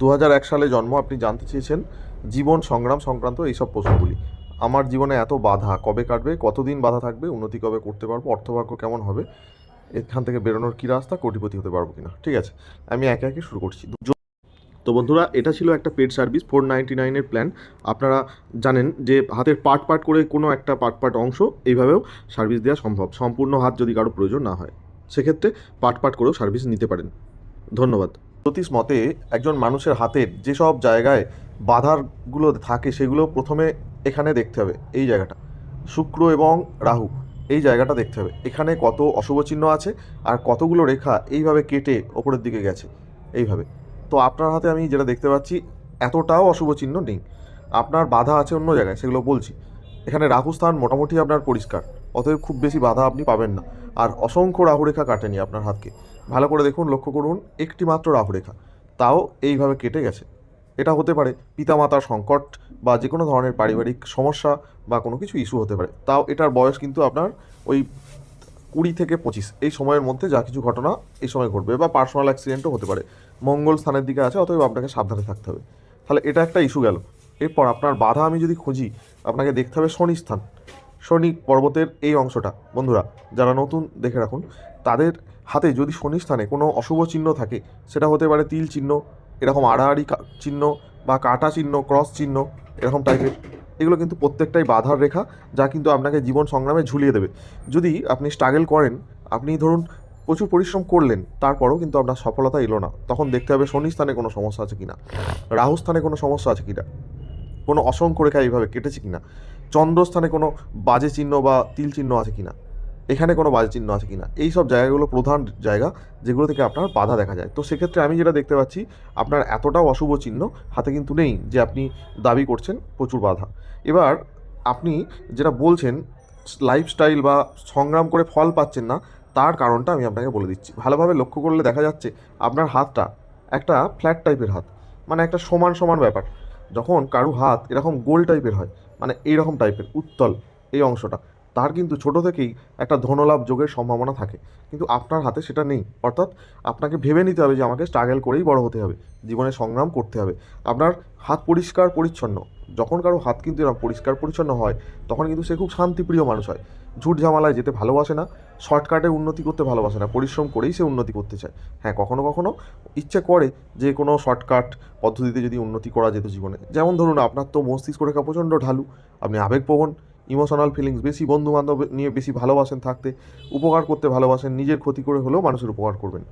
দু সালে জন্ম আপনি জানতে চেয়েছেন, জীবন সংগ্রাম সংক্রান্ত এইসব প্রশ্নগুলি। আমার জীবনে এত বাধা কবে কাটবে, কতদিন বাধা থাকবে, উন্নতি কবে করতে পারব, অর্থভাগ্য কেমন হবে, এখান থেকে বেরোনোর কী রাস্তা, কোটিপতি হতে পারব কিনা? ঠিক আছে, আমি একে একে শুরু করছি। তো বন্ধুরা, এটা ছিল একটা পেড সার্ভিস ফোর নাইনটি নাইনের প্ল্যান আপনারা জানেন যে হাতের পার্ট পার্ট করে কোনো একটা পার্ট পার্ট অংশ এইভাবেও সার্ভিস দেওয়া সম্ভব। সম্পূর্ণ হাত যদি কারও প্রয়োজন না হয়, সেক্ষেত্রে পার্ট পার্ট করেও সার্ভিস নিতে পারেন। ধন্যবাদ। জ্যোতিষ মতে একজন মানুষের হাতের যেসব জায়গায় বাধারগুলো থাকে সেগুলো প্রথমে এখানে দেখতে হবে, এই জায়গাটা। শুক্র এবং রাহু, এই জায়গাটা দেখতে হবে। এখানে কত অশুভ চিহ্ন আছে আর কতগুলো রেখা এইভাবে কেটে ওপরের দিকে গেছে, এইভাবে। তো আপনার হাতে আমি যেটা দেখতে পাচ্ছি, এতটাও অশুভ চিহ্ন নেই। আপনার বাধা আছে অন্য জায়গায়, সেগুলো বলছি। এখানে রাহু স্থান মোটামুটি আপনার পরিষ্কার, অতএব খুব বেশি বাধা আপনি পাবেন না। আর অসংখ্য রাহুরেখা কাটেনি আপনার হাতকে। ভালো করে দেখুন, লক্ষ্য করুন, একটি মাত্র রাহুরেখা। তাও এইভাবে কেটে গেছে। এটা হতে পারে পিতামাতার সংকট বা যে কোনো ধরনের পারিবারিক সমস্যা বা কোনো কিছু ইস্যু হতে পারে। তাও এটার বয়স কিন্তু আপনার ওই কুড়ি থেকে পঁচিশ। এই সময়ের মধ্যে যা কিছু ঘটনা এই সময় ঘটবে বা পার্সোনাল অ্যাক্সিডেন্টও হতে পারে। মঙ্গল স্থানের দিকে আছে, অতএব আপনাকে সাবধানে থাকতে হবে। তাহলে এটা একটা ইস্যু গেল। এরপর আপনার বাধা আমি যদি খুঁজি, আপনাকে দেখতে হবে শনি স্থান। শনি পর্বতের এই অংশটা। বন্ধুরা, যারা নতুন, দেখে রাখুন, তাদের হাতে যদি শনি স্থানে কোনো অশুভ চিহ্ন থাকে, সেটা হতে পারে তিল চিহ্ন, এরকম আড়াআড়ি চিহ্ন বা কাটা চিহ্ন, ক্রস চিহ্ন, এরকম টাইপের এগুলো কিন্তু প্রত্যেকটাই বাধার রেখা, যা কিন্তু আপনাকে জীবন সংগ্রামে ঝুলিয়ে দেবে। যদি আপনি স্ট্রাগল করেন, আপনি ধরুন প্রচুর পরিশ্রম করলেন, তারপরেও কিন্তু আপনার সফলতা এলো না। তখন দেখতে হবে শনি স্থানে কোনো সমস্যা আছে কিনা, রাহু স্থানে কোনো সমস্যা আছে কিনা, কোনো অসংখ্য রেখা এইভাবে কেটেছে কিনা চন্দ্রস্থানে কোনো বাজে চিহ্ন বা তিল চিহ্ন আছে কিনা। এখানে কোনো বাজে চিহ্ন আছে কিনা? এই সব জায়গাগুলো প্রধান জায়গা যেগুলো থেকে আপনার বাধা দেখা যায়। তো সেক্ষেত্রে আমি যেটা দেখতে পাচ্ছি, আপনার এতটাও অশুভ চিহ্ন হাতে কিন্তু নেই যে আপনি দাবি করছেন প্রচুর বাধা। এবার আপনি যেটা বলছেন লাইফস্টাইল বা সংগ্রাম করে ফল পাচ্ছেন না, তার কারণটা আমি আপনাকে বলে দিচ্ছি। ভালোভাবে লক্ষ্য করলে দেখা যাচ্ছে, আপনার হাতটা একটা ফ্ল্যাট টাইপের হাত মানে একটা সমান সমান ব্যাপার। যখন কারু হাত এরকম গোল টাইপের হয় মানে এইরকম টাইপের উত্তল এই অংশটা তার কিন্তু ছোট থেকেই একটা ধনলাভ যোগের সম্ভাবনা থাকে। কিন্তু আপনার হাতে সেটা নেই। অর্থাৎ আপনাকে ভেবে নিতে হবে যে আমাকে স্ট্রাগল করেই বড় হতে হবে। জীবনে সংগ্রাম করতে হবে। আপনার হাত পরিষ্কার পরিচ্ছন্ন। যখন কারও হাত কিন্তু এরকম পরিষ্কার পরিচ্ছন্ন হয়, তখন কিন্তু সে খুব শান্তিপ্রিয় মানুষ হয়। ঝুট ঝামেলায় যেতে ভালোবাসে না শর্টকাটে উন্নতি করতে ভালোবাসে না, পরিশ্রম করেই সে উন্নতি করতে চায়। হ্যাঁ কখনো কখনো ইচ্ছে করে যে কোনো শর্টকাট পদ্ধতিতে যদি উন্নতি করা যেত জীবনে। যেমন ধরুন, আপনার তো মস্তিষ্ক রেখা প্রচণ্ড ঢালু। আপনি আবেগপ্রবণ। ইমোশনাল ফিলিংস বেশি বন্ধু বান্ধব নিয়ে বেশি ভালোবাসেন থাকতে, উপকার করতে ভালোবাসেন, নিজের ক্ষতি করে হলেও মানুষের উপকার করবেন।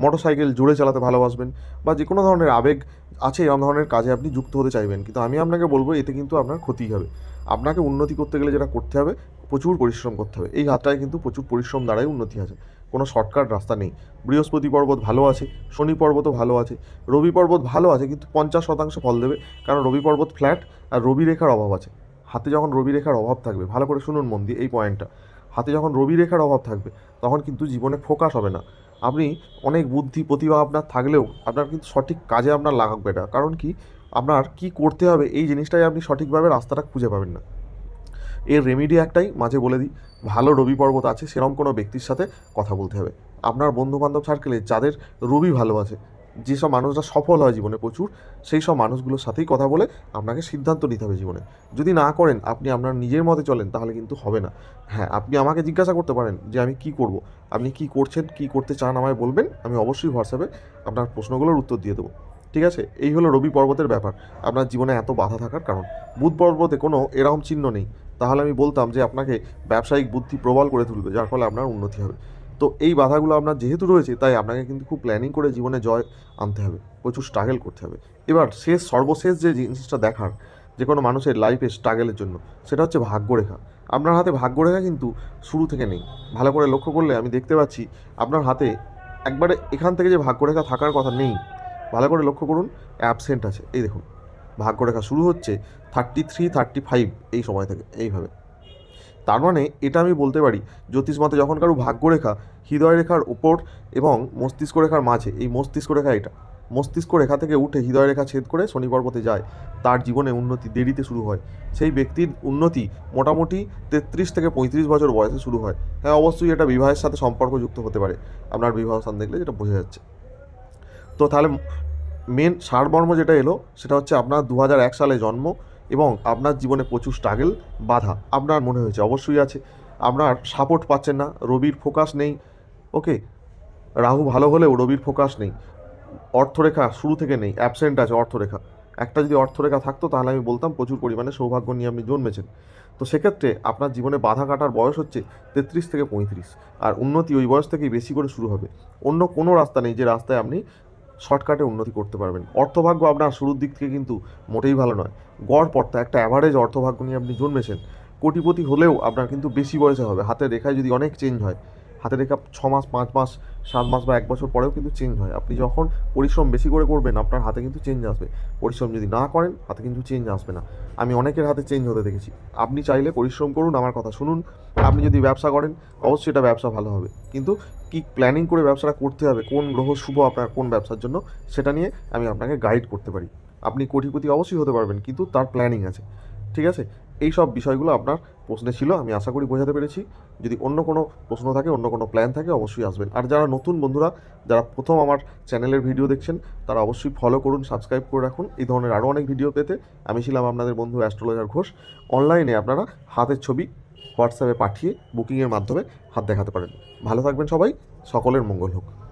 মোটরসাইকেল জোরে চালাতে ভালোবাসবেন বা যে কোনো ধরনের আবেগ আছে, এরকম ধরনের কাজে আপনি যুক্ত হতে চাইবেন। কিন্তু আমি আপনাকে বলব, এতে কিন্তু আপনার ক্ষতি হবে। আপনাকে উন্নতি করতে গেলে যেটা করতে হবে, প্রচুর পরিশ্রম করতে হবে। এই হাতটায় কিন্তু প্রচুর পরিশ্রম দ্বারাই উন্নতি আছে। কোনো শর্টকাট রাস্তা নেই। বৃহস্পতি পর্বত ভালো আছে, শনি পর্বতও ভালো আছে, রবি পর্বত ভালো আছে, কিন্তু পঞ্চাশ শতাংশ ফল দেবে। কারণ রবি পর্বত ফ্ল্যাট আর রবি রেখার অভাব আছে। হাতে যখন রবি রেখার অভাব থাকবে, ভালো করে শুনুন মন দিয়ে এই পয়েন্টটা হাতে যখন রবি রেখার অভাব থাকবে, তখন কিন্তু জীবনে ফোকাস হবে না। আপনি অনেক বুদ্ধি, প্রতিভা আপনার থাকলেও আপনার কিন্তু সঠিক কাজে আপনার লাগাবে না। কারণ কি? আপনার কি করতে হবে এই জিনিসটাই আপনি সঠিকভাবে রাস্তাটা খুঁজে পাবেন না। এর রেমিডি একটাই, মাঝে বলে দিই, ভালো রবি পর্বত আছে সেরকম কোনো ব্যক্তির সাথে কথা বলতে হবে। আপনার বন্ধু বান্ধব সার্কেলে যাদের রবি ভালো আছে যেসব মানুষরা সফল হয় জীবনে প্রচুর, সেই সব মানুষগুলোর সাথেই কথা বলে আপনাকে সিদ্ধান্ত নিতে হবে জীবনে। যদি না করেন, আপনি আপনার নিজের মতে চলেন, তাহলে কিন্তু হবে না। হ্যাঁ আপনি আমাকে জিজ্ঞাসা করতে পারেন যে আমি কি করব? আপনি কি করছেন, কি করতে চান আমায় বলবেন? আমি অবশ্যই হোয়াটসঅ্যাপে আপনার প্রশ্নগুলোর উত্তর দিয়ে দেবো। ঠিক আছে? এই হলো রবি পর্বতের ব্যাপার। আপনার জীবনে এত বাধা থাকার কারণ। বুধ পর্বতে কোনো এরকম চিহ্ন নেই। তাহলে আমি বলতাম যে আপনাকে ব্যবসায়িক বুদ্ধি প্রবল করে তুলবে, যার ফলে আপনার উন্নতি হবে। তো এই বাধাগুলো আপনার যেহেতু রয়েছে, তাই আপনাকে কিন্তু খুব প্ল্যানিং করে জীবনে জয় আনতে হবে, প্রচুর স্ট্রাগল করতে হবে। এবার শেষ, সর্বশেষ যে জিনিসটা দেখার, যে কোনো মানুষের লাইফে স্ট্রাগলের জন্য, সেটা হচ্ছে ভাগ্যরেখা। আপনার হাতে ভাগ্যরেখা কিন্তু শুরু থেকে নেই। ভালো করে লক্ষ্য করলে আমি দেখতে পাচ্ছি, আপনার হাতে একবারে এখান থেকে যে ভাগ্যরেখা থাকার কথা নেই, ভালো করে লক্ষ্য করুন অ্যাবসেন্ট আছে। এই দেখুন, ভাগ্যরেখা শুরু হচ্ছে থার্টি থ্রি থার্টি ফাইভ এই সময় থেকে, এইভাবে। তার মানে এটা আমি বলতে পারি, জ্যোতিষ মতে যখন কারও ভাগ্যরেখা হৃদয় রেখার উপর এবং মস্তিষ্ক রেখার মাঝে, এই মস্তিষ্ক রেখা এটা, মস্তিষ্ক রেখা থেকে উঠে হৃদয় রেখা ছেদ করে শনি পর্বতে যায়, তার জীবনে উন্নতি দেরিতে শুরু হয়। সেই ব্যক্তির উন্নতি মোটামুটি তেত্রিশ থেকে পঁয়ত্রিশ বছর বয়সে শুরু হয়। হ্যাঁ অবশ্যই এটা বিবাহের সাথে সম্পর্কযুক্ত হতে পারে। আপনার বিবাহ স্থান দেখলে যেটা বোঝা যাচ্ছে। তো তাহলে মেন সারমর্ম যেটা এলো, সেটা হচ্ছে আপনার দু সালে জন্ম এবং আপনার জীবনে প্রচুর স্ট্রাগল বাধা আপনার মনে হয়েছে, অবশ্যই আছে। আপনার সাপোর্ট পাচ্ছেন না, রবির ফোকাস নেই ওকে রাহু ভালো হলেও রবির ফোকাস নেই। অর্থরেখা শুরু থেকে নেই অ্যাবসেন্ট আছে অর্থরেখা। একটা যদি অর্থরেখা থাকতো, তাহলে আমি বলতাম প্রচুর পরিমাণে সৌভাগ্য নিয়ে আপনি জন্মেছেন। তো সেক্ষেত্রে আপনার জীবনে বাধা কাটার বয়স হচ্ছে তেত্রিশ থেকে পঁয়ত্রিশ, আর উন্নতি ওই বয়স থেকেই বেশি করে শুরু হবে। অন্য কোনো রাস্তা নেই যে রাস্তায় আপনি শর্টকাটে উন্নতি করতে পারবেন। অর্থভাগ্য আপনার শুরুর দিক থেকে কিন্তু মোটেই ভালো নয়। গড় পর্তা একটা অ্যাভারেজ অর্থভাগ্য নিয়ে আপনি জন্মেছেন। কোটিপতি হলেও আপনার কিন্তু বেশি বয়সে হবে। হাতের রেখায় যদি অনেক চেঞ্জ হয় হাতের রেখা ছ মাস পাঁচ মাস সাত মাস বা এক বছর পরেও কিন্তু চেঞ্জ হয়। আপনি যখন পরিশ্রম বেশি করে করবেন, আপনার হাতে কিন্তু চেঞ্জ আসবে। পরিশ্রম যদি না করেন, হাতে কিন্তু চেঞ্জ আসবে না। আমি অনেকের হাতে চেঞ্জ হতে দেখেছি। আপনি চাইলে পরিশ্রম করুন, আমার কথা শুনুন। আপনি যদি ব্যবসা করেন, অবশ্যই এটা ব্যবসা ভালো হবে। কিন্তু কি প্ল্যানিং করে ব্যবসাটা করতে হবে, কোন গ্রহ শুভ আপনার, কোন ব্যবসার জন্য, সেটা নিয়ে আমি আপনাকে গাইড করতে পারি। আপনি কোটিপতি অবশ্যই হতে পারবেন, কিন্তু তার প্ল্যানিং আছে। ঠিক আছে? এই সব বিষয়গুলো আপনার প্রশ্নে ছিল, আমি আশা করি বোঝাতে পেরেছি। যদি অন্য কোনো প্রশ্ন থাকে, অন্য কোনো প্ল্যান থাকে, অবশ্যই আসবেন। আর যারা নতুন বন্ধুরা, যারা প্রথম আমার চ্যানেলের ভিডিও দেখছেন, তারা অবশ্যই ফলো করুন সাবস্ক্রাইব করে রাখুন। এই ধরনের আরও অনেক ভিডিও পেতে আমি ছিলাম আপনাদের বন্ধু অ্যাস্ট্রোলজার ঘোষ। অনলাইনে আপনারা হাতের ছবি হোয়াটসঅ্যাপে পাঠিয়ে বুকিংয়ের মাধ্যমে হাত দেখাতে পারেন। ভালো থাকবেন সবাই, সকলের মঙ্গল হোক।